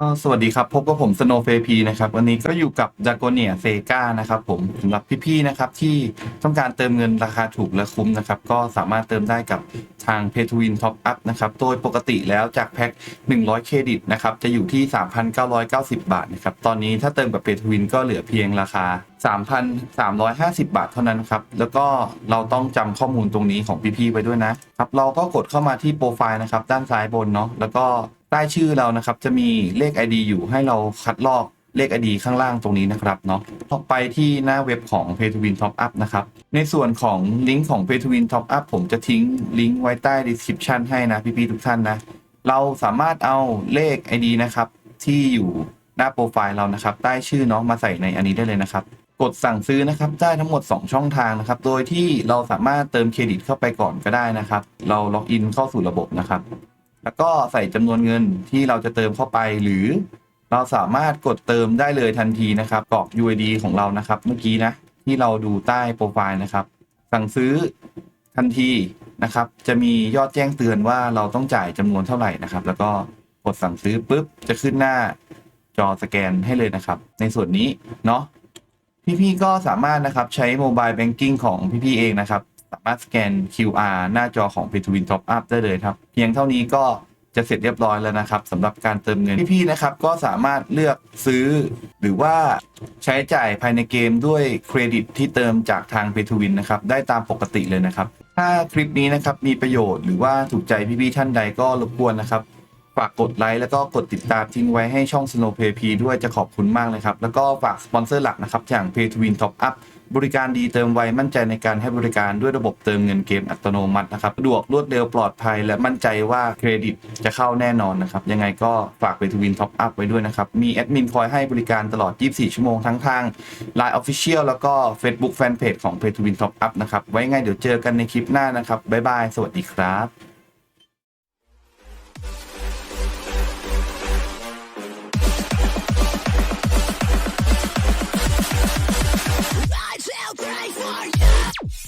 ก็สวัสดีครับ พบกับผมสโนเฟพีนะครับ วันนี้ก็อยู่กับด a โกเนียเซกานะครับผมสำหรับพี่ๆนะครับที่ต้องการเติมเงินราคาถูกและคุ้มนะครับ ก็สามารถเติมได้กับทาง p a y to Win Top Up นะครับ โดยปกติแล้วจากแพ็ค100 เครดิตนะครับ จะอยู่ที่ 3,990 บาทนะครับ ตอนนี้ถ้าเติมกับ p a y to Win ก็เหลือเพียงราคา 3,350 บาทเท่านั้นครับ แล้วก็เราต้องจำข้อมูลตรงนี้ของพี่ๆไว้ด้วยนะครับ เราก็กดเข้ามาที่โปรไฟล์นะครับด้านซ้ายบนเนาะแล้วก็ ใต้ชื่อเรานะครับจะมีเลข ID อยู่ให้เราคัดลอกเลข ID ข้างล่างตรงนี้นะครับเนาะพอไปที่หน้าเว็บของ Pay to Win Top Up นะครับ ในส่วนของลิงก์ของ Pay to Win Top Up ผมจะทิ้งลิงก์ไว้ใต้ description ให้นะพี่ๆทุกท่านนะ เราสามารถเอาเลข ID นะครับ ที่อยู่หน้าโปรไฟล์เรานะครับ ใต้ชื่อเนาะมาใส่ในอันนี้ได้เลยนะครับ กดสั่งซื้อนะครับได้ทั้งหมด 2 ช่องทางนะครับ โดยที่เราสามารถเติมเครดิตเข้าไปก่อนก็ได้นะครับ เราล็อกอินเข้าสู่ระบบนะครับ แล้วก็ใส่จำนวนเงินที่เราจะเติมเข้าไปหรือเราสามารถกดเติมได้เลยทันทีนะครับกรอก UID ของเรานะครับ เมื่อกี้นะที่เราดูใต้โปรไฟล์นะครับ สั่งซื้อทันทีนะครับ จะมียอดแจ้งเตือนว่าเราต้องจ่ายจำนวนเท่าไหร่นะครับ แล้วก็กดสั่งซื้อปุ๊บจะขึ้นหน้าจอสแกนให้เลยนะครับ ในส่วนนี้เนาะพี่ๆก็สามารถนะครับใช้โมบายแบงกิ้งของพี่ๆเองนะครับ สามารถสแกน QR หน้าจอของ p i t w i n Top Up ได้เลยครับ เพียงเท่านี้ก็จะเสร็จเรียบร้อยแล้วนะครับสำหรับการเติมเงินพี่ๆนะครับ ก็สามารถเลือกซื้อ หรือว่าใช้จ่ายภายในเกมด้วยเครดิตที่เติมจากทาง p i t w i n นะครับ ได้ตามปกติเลยนะครับ ถ้าคลิปนี้นะครับมีประโยชน์หรือว่าถูกใจพี่ๆท่านใดก็รบกวนนะครับ ฝากกดไลค์แล้วก็กดติดตามทิ้งไว้ให้ช่อง Snow Pay P ด้วยจะขอบคุณมากเลยครับ แล้วก็ฝากสปอนเซอร์หลักนะครับ อย่าง Pay to Win Top Up บริการดีเติมไว มั่นใจในการให้บริการด้วยระบบเติมเงินเกมอัตโนมัตินะครับสะดวกรวดเร็วปลอดภัย และมั่นใจว่าเครดิตจะเข้าแน่นอนนะครับ ยังไงก็ฝาก Pay to Win Top Up ไว้ด้วยนะครับ มีแอดมินคอยให้บริการตลอด 24 ชั่วโมงทั้งทาง Line Official แล้วก็ Facebook Fanpage ของ Pay to Win Top Up นะครับ ไว้ไงเดี๋ยวเจอกันในคลิปหน้านะครับบ๊ายบายสวัสดีครับ fly.